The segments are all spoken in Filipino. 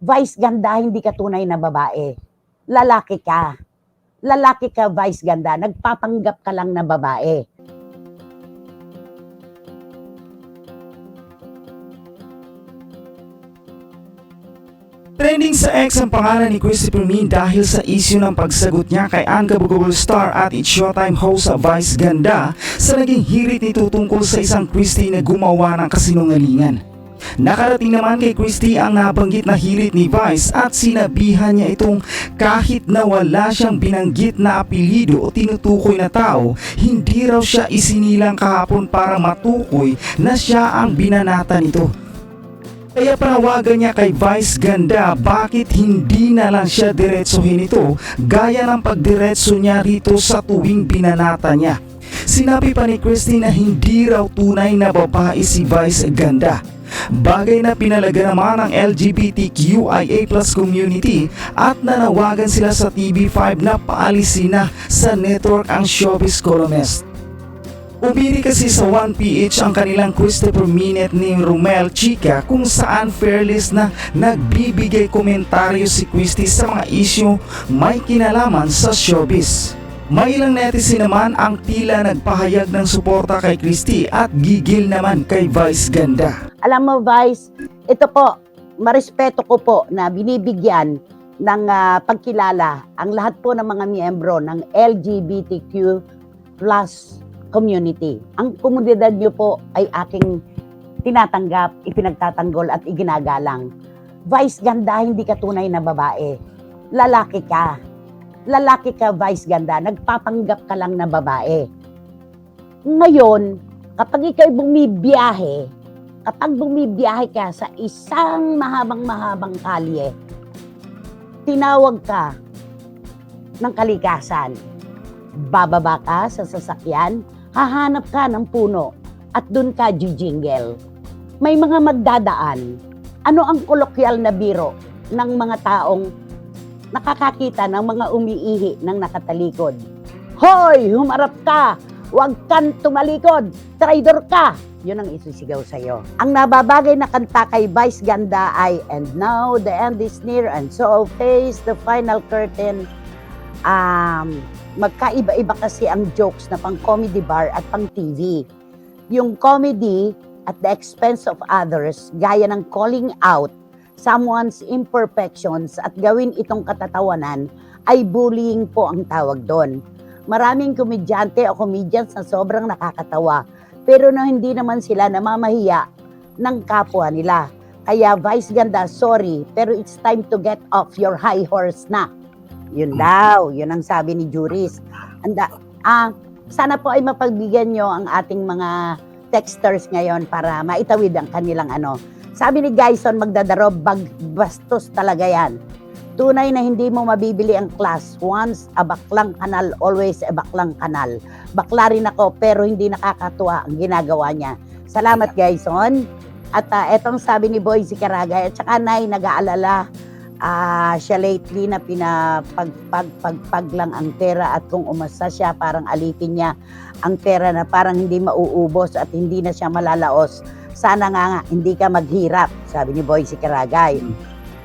Vice ganda, hindi ka tunay na babae. Lalaki ka. Lalaki ka, vice ganda. Nagpapanggap ka lang na babae. Trending sa X ang pangalan ni Christopher Min dahil sa issue ng pagsagot niya kay Ungovable Star at It's Showtime host sa Vice Ganda sa naging hirit nito tungkol sa isang Christy na gumawa ng kasinungalingan. Nakarating naman kay Christy ang nabanggit na hirit ni Vice at sinabihan niya itong kahit na wala siyang binanggit na apelido o tinutukoy na tao, hindi raw siya isinilang kahapon para matukoy na siya ang binanata nito. Kaya panawagan niya kay Vice Ganda bakit hindi na lang siya diretsuhin ito gaya ng pagdiretso niya rito sa tuwing binanata niya. Sinabi pa ni Christine na hindi raw tunay na babae si Vice Ganda. Bagay na pinalaga naman ng LGBTQIA plus community at nanawagan sila sa TV5 na paalisin na sa network ang showbiz columnist. Umiri kasi sa 1PH ang kanilang Christopher Minute ni Romel Chica kung saan fearless na nagbibigay komentaryo si Christy sa mga isyu may kinalaman sa showbiz. May ilang netizen naman ang tila nagpahayag ng suporta kay Christy at gigil naman kay Vice Ganda. Alam mo, Vice, ito po, marespeto ko po na binibigyan ng ah, pagkilala ang lahat po ng mga miyembro ng LGBTQ plus community. Ang komunidad niyo po ay aking tinatanggap, ipinagtatanggol at iginagalang. Vice ganda, hindi ka tunay na babae. Lalaki ka. Lalaki ka, Vice ganda. Nagpapanggap ka lang na babae. Ngayon, kapag ikaw'y bumibiyahe, kapag bumibiyahe ka sa isang mahabang-mahabang kalye, tinawag ka ng kalikasan. Bababa ka sa sasakyan, hahanap ka ng puno at dun ka jijingle. May mga magdadaan. Ano ang kolokyal na biro ng mga taong nakakakita ng mga umiihi ng nakatalikod? Hoy, humarap ka! Huwag kang tumalikod! Traidor ka! Yun ang isisigaw sa'yo. Ang nababagay na kanta kay Vice Ganda ay And now the end is near and so face the final curtain. Um, magkaiba-iba kasi ang jokes na pang comedy bar at pang TV. Yung comedy at the expense of others, gaya ng calling out someone's imperfections at gawin itong katatawanan, ay bullying po ang tawag doon. Maraming komedyante o comedians na sobrang nakakatawa, pero na hindi naman sila namamahiya ng kapwa nila. Kaya Vice Ganda, sorry, pero it's time to get off your high horse na. Yun daw, yun ang sabi ni Juris. Anda, ah, sana po ay mapagbigyan nyo ang ating mga texters ngayon para maitawid ang kanilang ano. Sabi ni Gyson Magdadaro, bag, bastos talaga yan. Tunay na hindi mo mabibili ang class. Once a baklang kanal, always a baklang kanal. Bakla rin ako pero hindi nakakatuwa ang ginagawa niya. Salamat Gyson. At ah, etong sabi ni Boy si Karagay at saka Nay nag-aalala ah siya lately na pinapagpagpagpag lang ang pera at kung umasa siya parang alipin niya ang pera na parang hindi mauubos at hindi na siya malalaos. Sana nga nga hindi ka maghirap, sabi ni Boy si Karagay.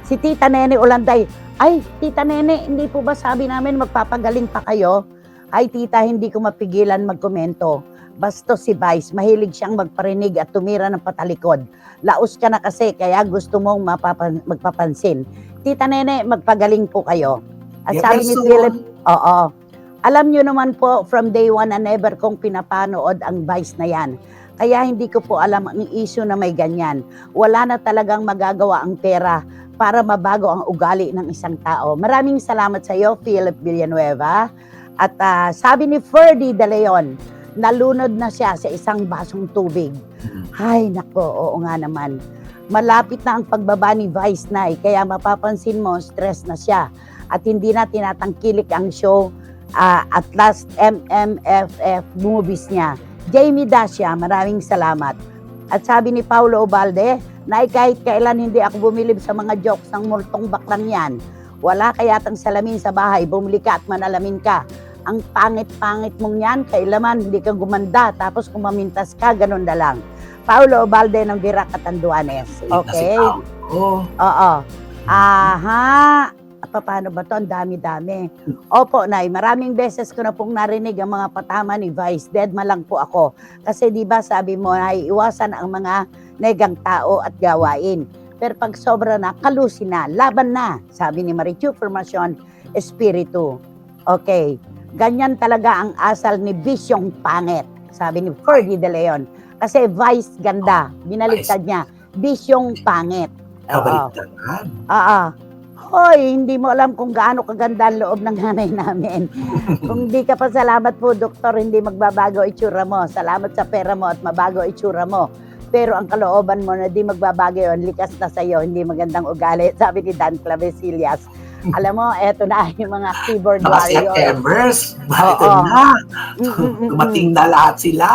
Si Tita Nene Ulanday, ay Tita Nene, hindi po ba sabi namin magpapagaling pa kayo? Ay Tita, hindi ko mapigilan magkomento. Basto si Vice, mahilig siyang magparinig at tumira ng patalikod. Laos ka na kasi, kaya gusto mong mapapan- magpapansin. Tita Nene, magpagaling po kayo. At sabi ni Yes, Philip, oo. Alam nyo naman po, from day one na never kong pinapanood ang Vice na yan. Kaya hindi ko po alam ang issue na may ganyan. Wala na talagang magagawa ang pera para mabago ang ugali ng isang tao. Maraming salamat sa iyo, Philip Villanueva. At ah, sabi ni Ferdy De Leon, nalunod na siya sa isang basong tubig. Ay, nako, oo nga naman. Malapit na ang pagbaba ni Vice Nay, kaya mapapansin mo, stress na siya. At hindi na tinatangkilik ang show ah, at last MMFF movies niya. Jamie Dacia, maraming salamat. At sabi ni Paulo Obalde, na kahit kailan hindi ako bumilib sa mga jokes ng multong baklang yan. Wala kayatang salamin sa bahay, bumili ka at manalamin ka. Ang pangit-pangit mong yan, kailaman hindi ka gumanda, tapos kung mamintas ka, ganun na lang. Paulo Obalde ng Virac Catanduanes. Okay? Oo. Oo. Aha! Pa- Paano ba to? Ang dami-dami. Opo, Nay. Maraming beses ko na pong narinig ang mga patama ni Vice. Dead ma lang po ako. Kasi di ba sabi mo, Nay, iwasan ang mga negang tao at gawain. Pero pag sobra na, kalusin na, laban na. Sabi ni Marichu Formacion, Espiritu. Okay. Ganyan talaga ang asal ni Bisyong Pangit. Sabi ni Ferdy De Leon. Kasi Vice ganda. Binaliktad niya. Bisyong Pangit. Kabaligtaran. Ah, Hoy, hindi mo alam kung gaano kaganda ang loob ng nanay namin. kung di ka pa salamat po, doktor, hindi magbabago itsura mo. Salamat sa pera mo at mabago itsura mo. Pero ang kalooban mo na di magbabago yun, likas na sa'yo, hindi magandang ugali. Sabi ni Dan Clavecillas. Alam mo, eto na yung mga keyboard Mga si warrior. Embers. Bakit Oo. na? Mm, mm, mm. Dumating na lahat sila.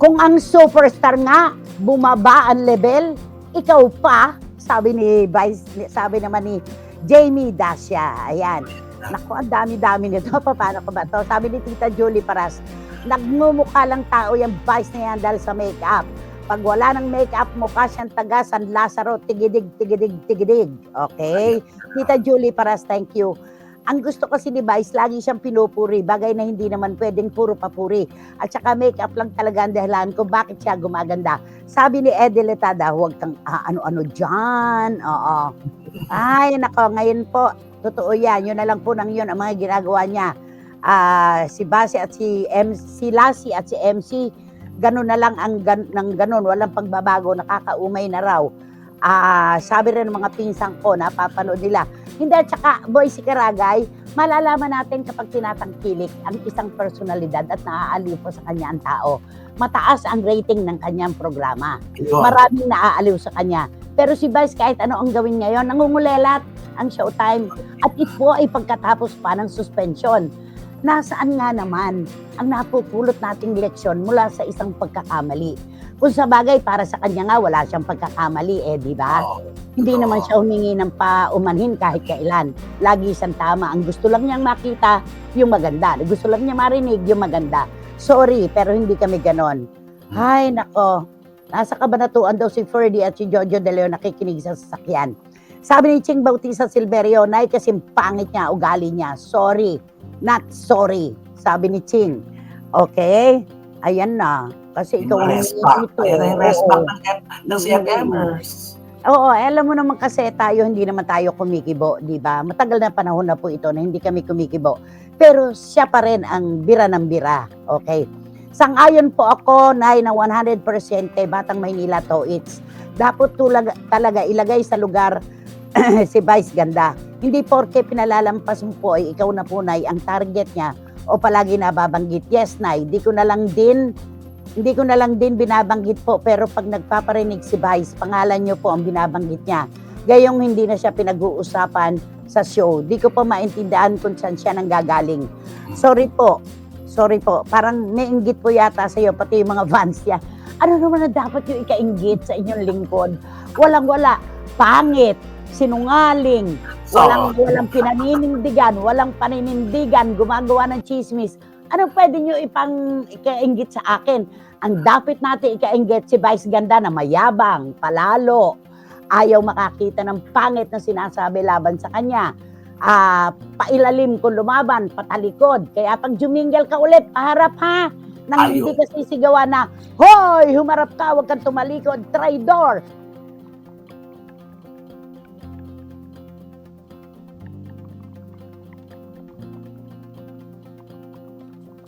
Kung ang superstar nga, bumaba ang level, ikaw pa, sabi ni Vice, sabi naman ni Jamie Dacia. Ayan. Naku, ang dami-dami nito. Paano ko ba to? Sabi ni Tita Julie Paras, nagmumukha lang tao yung Vice na yan dahil sa makeup. Pag wala ng makeup, mukha siyang taga San Lazaro, tigidig, tigidig, tigidig. Okay? Tita Julie Paras, thank you. Ang gusto kasi ni Vice, lagi siyang pinupuri, bagay na hindi naman pwedeng puro papuri. At saka makeup lang talaga ang dahilan kung bakit siya gumaganda. Sabi ni Eddie Letada, huwag kang ah, ano-ano dyan. Oo. Ay, nako, ngayon po, totoo yan. Yun na lang po nang yun ang mga ginagawa niya. Ah, si Basi at si MC, si Lassie at si MC, ganun na lang ang gan, ng ganun, walang pagbabago, nakakaumay na raw. Ah, sabi rin ng mga pinsang ko, napapanood nila. Hindi, at saka, boy, si Karagay, malalaman natin kapag tinatangkilik ang isang personalidad at naaaliw po sa kanya ang tao. Mataas ang rating ng kanyang programa. Maraming naaaliw sa kanya. Pero si Vice, kahit ano ang gawin ngayon, nangungulelat ang showtime. At ito ay pagkatapos pa ng suspension. Nasaan nga naman ang napupulot nating leksyon mula sa isang pagkakamali? Kung sa bagay, para sa kanya nga, wala siyang pagkakamali eh, di ba? Oo. Hindi Oo. naman siya humingi ng paumanhin kahit kailan. Lagi siyang tama. Ang gusto lang niyang makita, yung maganda. Gusto lang niya marinig, yung maganda. Sorry, pero hindi kami ganon. Ay, nako. Nasa kabanatuan daw si Ferdy at si Jojo De Leon nakikinig sa sasakyan. Sabi ni Ching Bautista Silverio, Nay, kasi pangit niya, ugali niya. Sorry, not sorry. Sabi ni Ching. Okay? Ayan na. Kasi ikaw ang Respa. ito. Ayan ang respa ng, ng si Mm. Embers. Oo, eh, alam mo naman kasi tayo, hindi naman tayo kumikibo, di ba? Matagal na panahon na po ito na hindi kami kumikibo. Pero siya pa rin ang bira ng bira. Okay. Sang-ayon po ako, Nay, na 100% kay Batang Maynila to it's dapat tulag, talaga ilagay sa lugar si Vice Ganda. Hindi porke pinalalampas mo po ay ikaw na po, Nay, ang target niya o palagi nababanggit. Yes, Nay, di ko na lang din hindi ko na lang din binabanggit po pero pag nagpaparinig si Vice, pangalan niyo po ang binabanggit niya. Gayong hindi na siya pinag-uusapan sa show. Di ko pa maintindihan kung saan siya nanggagaling. Sorry po. Sorry po. Parang nainggit po yata sa iyo, pati yung mga fans niya. Ano naman na dapat yung ikainggit sa inyong lingkod? Walang wala. Pangit. Sinungaling. Walang, walang pinaninindigan. Walang paninindigan. Gumagawa ng chismis. Ano pwede nyo ipang ikainggit sa akin? Ang dapat natin ikainggit si Vice Ganda na mayabang, palalo, ayaw makakita ng pangit na sinasabi laban sa kanya. Ah, pailalim kung lumaban, patalikod. Kaya pag juminggal ka ulit, paharap ha. Nang Ayaw. hindi ka sisigawan na, Hoy, humarap ka, huwag kang tumalikod, traidor.